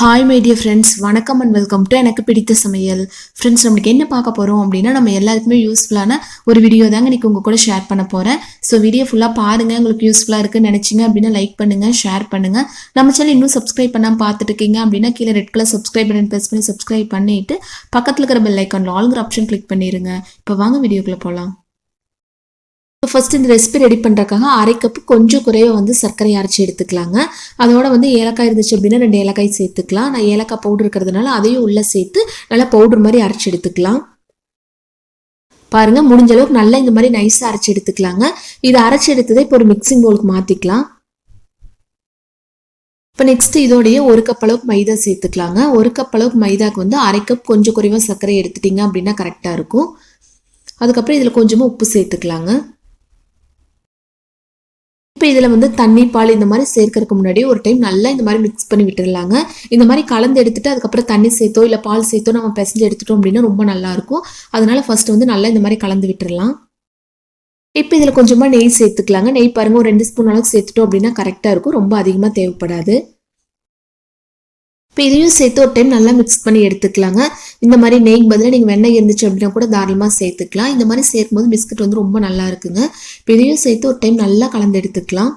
Hi my dear friends வணக்கம் and welcome to எனக்கு பிடித்த சமையல். ஃப்ரெண்ட்ஸ் நம்மளுக்கு என்ன பார்க்க போகிறோம் அப்படின்னா நம்ம எல்லாருக்குமே யூஸ்ஃபுல்லான ஒரு வீடியோ தாங்க இன்றைக்கி உங்கள் கூட ஷேர் பண்ண போகிறேன் ஸோ வீடியோ ஃபுல்லாக பாருங்கள் உங்களுக்கு யூஸ்ஃபுல்லாக இருக்குன்னு நினச்சிங்க அப்படின்னா லைக் பண்ணுங்கள் ஷேர் பண்ணுங்கள் நம்ம சேனல் இன்னும் சப்ஸ்கிரைப் பண்ணாமல் பார்த்துட்டு இருக்கீங்க அப்படின்னா கீழே ரெட் கலர் சப்ஸ்கிரைப் பண்ணி ப்ரெஸ் பண்ணி சப்ஸ்கிரைப் பண்ணிவிட்டு பக்கத்தில் இருக்கிற பெல் ஐக்கான் ஆளுங்கிற ஆப்ஷன் கிளிக் பண்ணிடுங்க இப்போ வாங்க வீடியோக்குள்ளே போகலாம் இப்போ ஃபஸ்ட்டு இந்த ரெசிபி ரெடி பண்ணுறக்காக அரை கப்பு கொஞ்சம் குறைய வந்து சர்க்கரை அரைச்சி எடுத்துக்கலாங்க. அதோட வந்து ஏலக்காய் இருந்துச்சு அப்படின்னா ரெண்டு ஏலக்காய் சேர்த்துக்கலாம். நான் ஏலக்காய் பவுடர் இருக்கிறதுனால அதையும் உள்ளே சேர்த்து நல்லா பவுடர் மாதிரி அரைச்சி எடுத்துக்கலாம். பாருங்கள் முடிஞ்ச அளவுக்கு நல்லா இந்த மாதிரி நைஸாக அரைச்சி எடுத்துக்கலாங்க. இதை அரைச்சி எடுத்ததை இப்போ ஒரு மிக்சிங் பவுலுக்கு மாற்றிக்கலாம் இப்போ நெக்ஸ்ட் இதோடைய ஒரு கப் அளவுக்கு மைதா சேர்த்துக்கலாங்க. ஒரு கப் அளவுக்கு மைதாக்கு வந்து அரை கப் கொஞ்சம் குறைவாக சர்க்கரை எடுத்துட்டிங்க அப்படின்னா கரெக்டாக இருக்கும். அதுக்கப்புறம் இதில் கொஞ்சமாக உப்பு சேர்த்துக்கலாங்க. இப்போ இதில் வந்து தண்ணி பால் இந்த மாதிரி சேர்க்கறதுக்கு முன்னாடி ஒரு டைம் நல்லா இந்த மாதிரி மிக்ஸ் பண்ணி விட்டுடலாங்க. இந்த மாதிரி கலந்து எடுத்துட்டு அதுக்கப்புறம் தண்ணி சேர்த்தோ இல்லை பால் சேர்த்தோ நம்ம பிசைஞ்சு எடுத்துட்டோம் அப்படின்னா ரொம்ப நல்லாயிருக்கும் அதனால் ஃபஸ்ட்டு வந்து நல்லா இந்த மாதிரி கலந்து விட்டுடலாம். இப்போ இதில் கொஞ்சமாக நெய் சேர்த்துக்கலாங்க. நெய் பாருங்கள் ஒரு ரெண்டு ஸ்பூன் அளவுக்கு சேர்த்துட்டோம் அப்படின்னா கரெக்டாக இருக்கும். ரொம்ப அதிகமாக தேவைப்படாது. இப்போ இதையும் சேர்த்து ஒரு டைம் நல்லா மிக்ஸ் பண்ணி எடுத்துக்கலாங்க. இந்த மாதிரி நெய் பதிலாக நீங்கள் வெண்ணெய் இருந்துச்சு அப்படின்னா கூட தாராளமாக சேர்த்துக்கலாம். இந்த மாதிரி சேர்க்கும்போது பிஸ்கட் வந்து ரொம்ப நல்லா இருக்குங்க. இப்போ இதையும் சேர்த்து ஒரு டைம் நல்லா கலந்து எடுத்துக்கலாம்.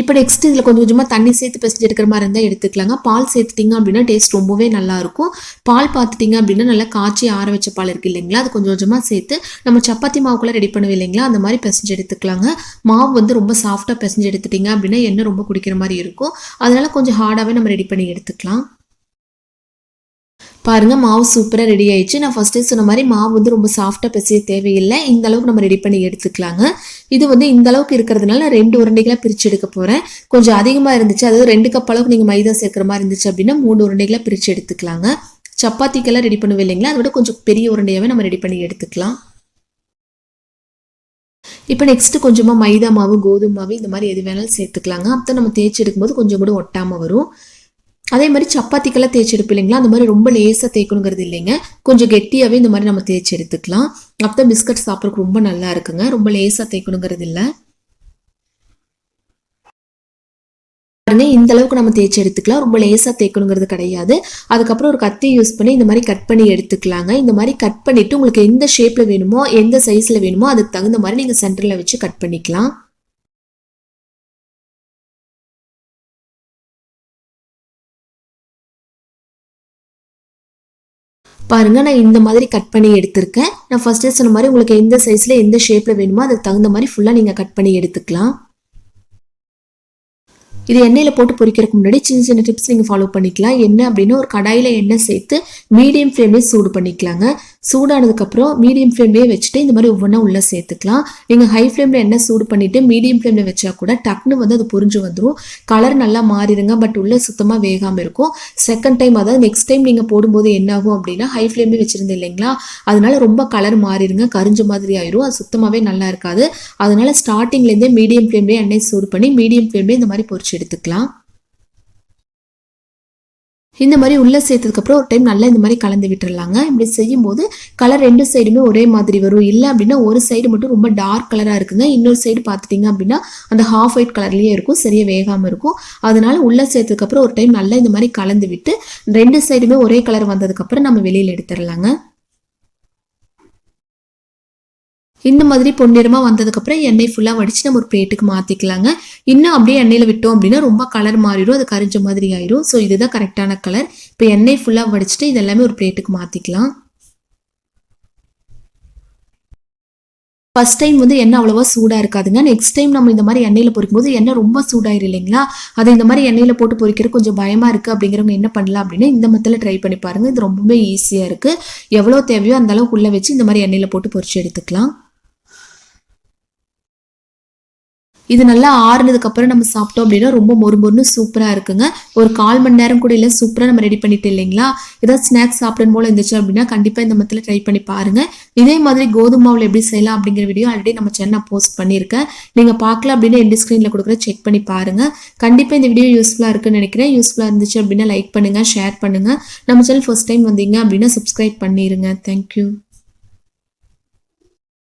இப்போ நெக்ஸ்ட் இதில் கொஞ்சம் கொஞ்சமாக தண்ணி சேர்த்து பிசைஞ்சு எடுக்கிற மாதிரி இருந்தால் எடுத்துக்கலாங்க. பால் சேர்த்துட்டிங்க அப்படின்னா டேஸ்ட் ரொம்பவே நல்லாயிருக்கும். பால் பார்த்துட்டிங்க அப்படின்னா நல்லா காய்ச்சி ஆற வச்ச பால் இருக்குது இல்லைங்களா? அது கொஞ்சம் கொஞ்சமாக சேர்த்து நம்ம சப்பாத்தி மாவுக்குள்ளே ரெடி பண்ணுவோம் இல்லைங்களா? அந்த மாதிரி பிசைஞ்சு எடுத்துக்கலாங்க. மாவு வந்து ரொம்ப சாஃப்டாக பிசைஞ்சு எடுத்துட்டிங்க அப்படின்னா எண்ணெய் ரொம்ப குடிக்கிற மாதிரி இருக்கும். அதனால் கொஞ்சம் ஹார்டாகவே நம்ம ரெடி பண்ணி எடுத்துக்கலாம். பாருங்கள் மாவு சூப்பராக ரெடி ஆயிடுச்சு. நான் ஃபஸ்ட்டே சொன்ன மாதிரி மாவு வந்து ரொம்ப சாஃப்டாக பிசைய தேவையில்லை. இந்த அளவுக்கு நம்ம ரெடி பண்ணி எடுத்துக்கலாங்க. இது வந்து இந்த அளவுக்கு இருக்கிறதுனால நான் ரெண்டு உருண்டைகளாக பிரித்து எடுக்க போகிறேன் கொஞ்சம் அதிகமாக இருந்துச்சு. அதாவது ரெண்டு கப் அளவுக்கு நீங்கள் மைதா சேர்க்குற மாதிரி இருந்துச்சு அப்படின்னா மூணு உருண்டைகளாக பிரித்து எடுத்துக்கலாங்க. சப்பாத்திக்கெல்லாம் ரெடி பண்ணுவேன் இல்லைங்களா? அதை விட கொஞ்சம் பெரிய உருண்டையாகவே நம்ம ரெடி பண்ணி எடுத்துக்கலாம். இப்போ நெக்ஸ்ட்டு கொஞ்சமாக மைதா மாவு கோதுமை மாவு இந்த மாதிரி எது வேணாலும் சேர்த்துக்கலாங்க. அப்போ நம்ம தேய்ச்சி எடுக்கும்போது கொஞ்சம் கூட ஒட்டாமல் வரும். அதே மாதிரி சப்பாத்திக்கெல்லாம் தேய்ச்சி எடுப்பு இல்லைங்களா? அந்த மாதிரி ரொம்ப லேசாக தேய்க்கணுங்கிறது இல்லைங்க. கொஞ்சம் கெட்டியாகவே இந்த மாதிரி நம்ம தேய்ச்சி எடுத்துக்கலாம் அப்போ பிஸ்கட் சாப்பிட்றதுக்கு ரொம்ப நல்லா இருக்குங்க. ரொம்ப லேசாக தேய்க்கணுங்கிறது இல்லை. பாருங்க இந்த அளவுக்கு நம்ம தேய்ச்சி எடுத்துக்கலாம் ரொம்ப லேசாக தேய்க்கணுங்கிறது கிடையாது. அதுக்கப்புறம் ஒரு கத்தி யூஸ் பண்ணி இந்த மாதிரி கட் பண்ணி எடுத்துக்கலாங்க. இந்த மாதிரி கட் பண்ணிவிட்டு உங்களுக்கு எந்த ஷேப்பில் வேணுமோ எந்த சைஸில் வேணுமோ அதுக்கு தகுந்த மாதிரி நீங்கள் சென்டரில் வச்சு கட் பண்ணிக்கலாம். பாருங்கள் நான் இந்த மாதிரி கட் பண்ணி எடுத்திருக்கேன். நான் ஃபஸ்ட்டே சொன்ன மாதிரி உங்களுக்கு எந்த சைஸில் எந்த ஷேப்பில் வேணுமோ அதுக்கு தகுந்த மாதிரி ஃபுல்லாக நீங்கள் கட் பண்ணி எடுத்துக்கலாம். இது எண்ணெயில் போட்டு பொரிக்கிறதுக்கு முன்னாடி சின்ன சின்ன டிப்ஸ் நீங்கள் ஃபாலோ பண்ணிக்கலாம். என்ன அப்படின்னா ஒரு கடாயில் எண்ணெய் சேர்த்து மீடியம் ஃப்ளேம்லேயே சூடு பண்ணிக்கலாங்க. சூடானதுக்கப்புறம் மீடியம் ஃப்ளேம்லேயே வச்சுட்டு இந்த மாதிரி ஒவ்வொன்றா உள்ளே சேர்த்துக்கலாம். நீங்கள் ஹை ஃப்ளேமில் எண்ணெய் சூடு பண்ணிவிட்டு மீடியம் ஃப்ளேமில் வச்சா கூட டக்குன்னு வந்து அது புரிஞ்சு வந்துடும் கலர் நல்லா மாறிடுங்க பட் உள்ளே சுத்தமாக வேகாமல் இருக்கும். செகண்ட் டைம் அதாவது நெக்ஸ்ட் டைம் நீங்கள் போடும்போது என்ன ஆகும் அப்படின்னா ஹை ஃப்ளேம்லேயே வச்சிருந்தேன் இல்லைங்களா? அதனால ரொம்ப கலர் மாறிடுங்க கரிஞ்ச மாதிரி ஆயிரும் அது சுத்தமாகவே நல்லா இருக்காது. அதனால ஸ்டார்டிங்லேருந்தே மீடியம் ஃப்ளேம்லேயே எண்ணெய் சூடு பண்ணி மீடியம் ஃப்ளேம்லேயே இந்த மாதிரி பொரிச்சு எடுத்துக்கலாம். இந்த மாதிரி உள்ளே சேர்த்ததுக்கப்புறம் ஒரு டைம் நல்லா இந்த மாதிரி கலந்து விட்டுறலாங்க. இப்படி செய்யும்போது கலர் ரெண்டு சைடுமே ஒரே மாதிரி வரும். இல்லை அப்படின்னா ஒரு சைடு மட்டும் ரொம்ப டார்க் கலராக இருக்குங்க. இன்னொரு சைடு பார்த்துட்டிங்க அப்படின்னா அந்த ஹாஃப் ஒயிட் கலர்லேயே இருக்கும். சரியாக வேகாமல் இருக்கும். அதனால உள்ளே சேர்த்ததுக்கப்புறம் ஒரு டைம் நல்லா இந்த மாதிரி கலந்து விட்டு ரெண்டு சைடுமே ஒரே கலர் வந்ததுக்கப்புறம் நம்ம வெளியில் எடுத்துடலாங்க. இந்த மாதிரி பொன்னிறமாக வந்ததுக்கப்புறம் எண்ணெய் ஃபுல்லாக வடித்து நம்ம ஒரு பிளேட்டுக்கு மாற்றிக்கலாங்க இன்னும் அப்படியே எண்ணெயில் விட்டோம் அப்படின்னா ரொம்ப கலர் மாறிடும் அது கரிஞ்ச மாதிரி ஆயிரும். ஸோ இதுதான் கரெக்டான கலர் இப்போ எண்ணெய் ஃபுல்லாக வடிச்சிட்டு இது எல்லாமே ஒரு பிளேட்டுக்கு மாற்றிக்கலாம் ஃபஸ்ட் டைம் வந்து எண்ணெய் அவ்வளோவா சூடாக இருக்காதுங்க. நெக்ஸ்ட் டைம் நம்ம இந்த மாதிரி எண்ணெயில் பொறிக்கும்போது எண்ணெய் ரொம்ப சூடாயிரு இல்லைங்களா? அதை இந்த மாதிரி எண்ணெயில் போட்டு பொறிக்கிற கொஞ்சம் பயமாக இருக்குது அப்படிங்கிறவங்க என்ன பண்ணலாம் அப்படின்னா இந்த மெத்தில் ட்ரை பண்ணி பாருங்கள் இது ரொம்பவே ஈஸியாக இருக்குது எவ்வளோ தேவையோ அந்த அளவுக்கு உள்ளே வச்சு இந்த மாதிரி எண்ணெயில் போட்டு பொறிச்சு எடுத்துக்கலாம். இது நல்லா ஆறுனதுக்கப்புறம் நம்ம சாப்பிட்டோம் அப்படின்னா ரொம்ப மொறு மொறுன்னு சூப்பராக இருக்குங்க. ஒரு கால் மணி நேரம் கூட இல்லை சூப்பராக நம்ம ரெடி பண்ணிட்டு இல்லைங்களா? ஏதாவது ஸ்நாக்ஸ் சாப்பிடணும் போல இருந்துச்சு அப்படின்னா கண்டிப்பாக இந்த மத்தில் ட்ரை பண்ணி பாருங்கள் இதே மாதிரி கோதுமை மாவில் எப்படி செய்யலாம் அப்படிங்கிற வீடியோ ஆல்ரெடி நம்ம சேனல் போஸ்ட் பண்ணியிருக்கேன். நீங்கள் பார்க்கல அப்படின்னா எந்த ஸ்க்ரீனில் கொடுக்குற செக் பண்ணி பாருங்கள் கண்டிப்பாக இந்த வீடியோ யூஸ்ஃபுல்லாக இருக்குன்னு நினைக்கிறேன். யூஸ்ஃபுல்லாக இருந்துச்சு அப்படின்னா லைக் பண்ணுங்கள் ஷேர் பண்ணுங்கள் நம்ம சேனல் ஃபர்ஸ்ட் டைம் வந்தீங்க அப்படின்னா சப்ஸ்கிரைப் பண்ணிடுங்க தேங்க்யூ